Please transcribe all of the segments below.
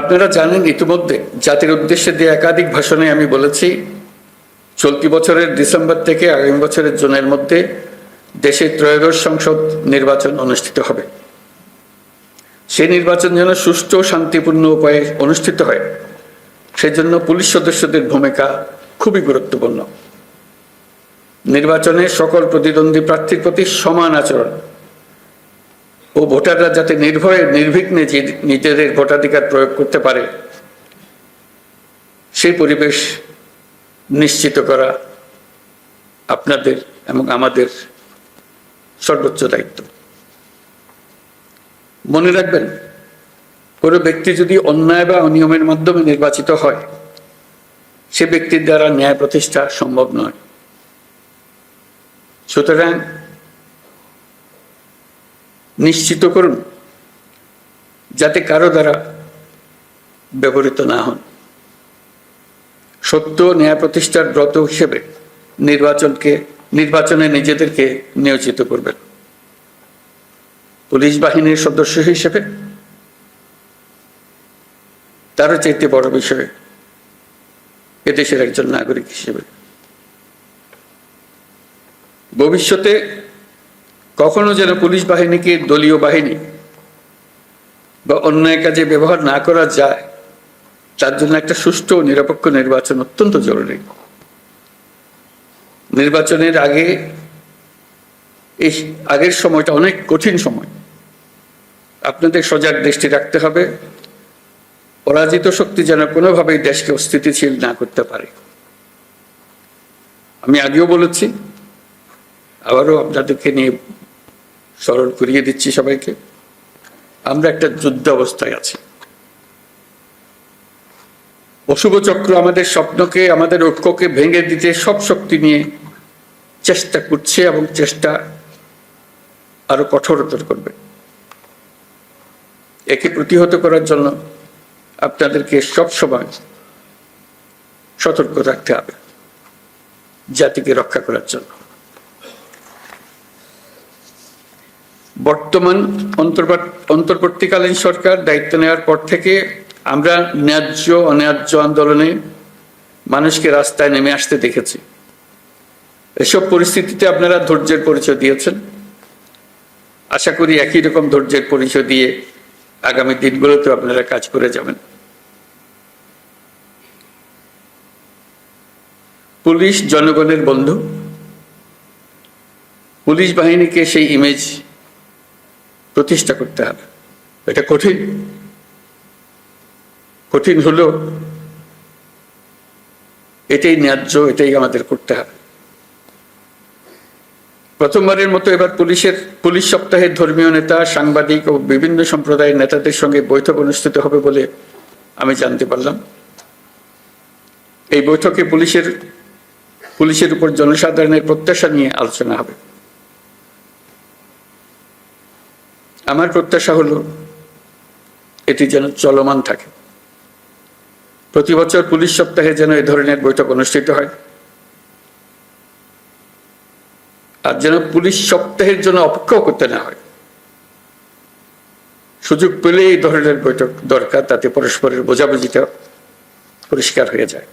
আপনারা জানেন ইতিমধ্যে জাতির উদ্দেশ্যে দিয়ে একাধিক ভাষণে আমি বলেছি, চলতি বছরের ডিসেম্বর থেকে আগামী বছরের জুনের মধ্যে দেশে ত্রয়োদশ সংসদ নির্বাচন অনুষ্ঠিত হবে। সেই নির্বাচন যেন সুষ্ঠু, শান্তিপূর্ণ উপায়ে অনুষ্ঠিত হয়, সেজন্য পুলিশ সদস্যদের ভূমিকা খুবই গুরুত্বপূর্ণ। নির্বাচনে সকল প্রতিদ্বন্দ্বী প্রার্থীর প্রতি সমান আচরণ ও ভোটাররা যাতে নির্ভয়ে, নির্বিঘ্নে নিজেদের ভোটাধিকার প্রয়োগ করতে পারে, সেই পরিবেশ নিশ্চিত করা আপনাদের এবং আমাদের সর্বোচ্চ দায়িত্ব। মনে রাখবেন, কোনো ব্যক্তি যদি অন্যায় বা অনিয়মের মাধ্যমে নির্বাচিত হয়, সে ব্যক্তির দ্বারা ন্যায় প্রতিষ্ঠা সম্ভব নয়। সুতরাং নিশ্চিত করুন যাতে কারও দ্বারা ব্যবহৃত না হন। সত্য ন্যায় প্রতিষ্ঠার ব্রত হিসেবে নির্বাচনকে, নির্বাচনে নিজেদেরকে নিয়োজিত করবেন। পুলিশ বাহিনীর সদস্য হিসেবে তারও চাইতে বড় বিষয় এদেশের একজন নাগরিক হিসেবে। ভবিষ্যতে কখনো যেন পুলিশ বাহিনীকে দলীয় বাহিনী বা অন্যায় কাজে ব্যবহার না করা যায়, তার জন্য একটা সুষ্ঠু ও নিরপেক্ষ নির্বাচন অত্যন্ত জরুরি। নির্বাচনের আগে, এই আগের সময়টা অনেক কঠিন সময়। আপনাদের সজাগ দৃষ্টি রাখতে হবে। পরাজিত শক্তি যেন কোনোভাবেই দেশকে অস্থিতিশীল না করতে পারে। আমি আগেও বলেছি, আবারও আপনাদেরকে নিয়ে স্মরণ করিয়ে দিচ্ছি সবাইকে। আমরা একটা যুদ্ধ অবস্থায় আছি। অশুভ চক্র আমাদের স্বপ্নকে, আমাদের ঐক্যকে ভেঙে দিতে সব শক্তি নিয়ে চেষ্টা করছে এবং চেষ্টা আরও কঠোরতর করবে। একে প্রতিহত করার জন্য আপনাদেরকে সব সময় সতর্ক থাকতে হবে, জাতিকে রক্ষা করার জন্য। বর্তমান অন্তর্বর্ত- অন্তর্বর্তীকালীন সরকার দায়িত্ব নেওয়ার পর থেকে আমরা ন্যায্য অন্যায্য আন্দোলনে মানুষকে রাস্তায় নেমে আসতে দেখেছি। এসব পরিস্থিতিতে আপনারা ধৈর্যের পরিচয় দিয়েছেন। আশা করি একই রকম ধৈর্যের পরিচয় দিয়ে আগামী দিনগুলোতে আপনারা কাজ করে যাবেন। পুলিশ জনগণের বন্ধু। পুলিশ বাহিনীকে সেই ইমেজ প্রতিষ্ঠা করতে হবে। এটা কঠিন। কঠিন হলেও এটাই ন্যায্য, এটাই আমাদের করতে হবে। প্রথমবারের মতো এবার পুলিশের, পুলিশ সপ্তাহের ধর্মীয় নেতা, সাংবাদিক ও বিভিন্ন সম্প্রদায়ের নেতাদের সঙ্গে বৈঠক অনুষ্ঠিত হবে বলে আমি জানতে পারলাম। এই বৈঠকে পুলিশের পুলিশের উপর জনসাধারণের প্রত্যাশা নিয়ে আলোচনা হবে আমার প্রত্যাশা হলো এটি যেন চলমান থাকে। প্রতি বছর পুলিশ সপ্তাহে যেন এ ধরনের বৈঠক অনুষ্ঠিত হয়। আর যেন পুলিশ সপ্তাহের জন্য অপেক্ষাও করতে না হয়। সুযোগ পেলে এই ধরনের বৈঠক দরকার, তাতে পরস্পরের বোঝাবুঝিটা পরিষ্কার হয়ে যায়।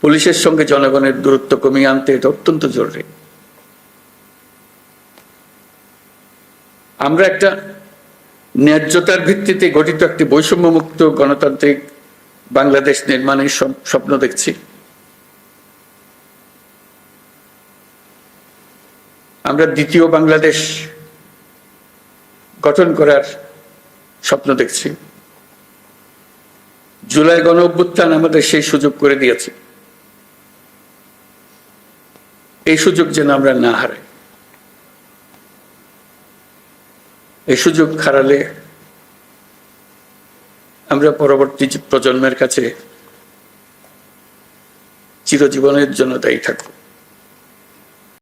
পুলিশের সঙ্গে জনগণের দূরত্ব কমিয়ে আনতে এটা অত্যন্ত জরুরি। আমরা একটা ন্যায্যতার ভিত্তিতে গঠিত একটি বৈষম্যমুক্ত গণতান্ত্রিক বাংলাদেশ নির্মাণের স্বপ্ন দেখছি। আমরা দ্বিতীয় বাংলাদেশ গঠন করার স্বপ্ন দেখছি। জুলাই গণ অভ্যুত্থান আমাদের সেই সুযোগ করে দিয়েছে। এই সুযোগ যেন আমরা না হারাই। এই সুযোগ খারালে আমরা পরবর্তী প্রজন্মের কাছে চিরজীবনের জন্য দায়ী থাকব।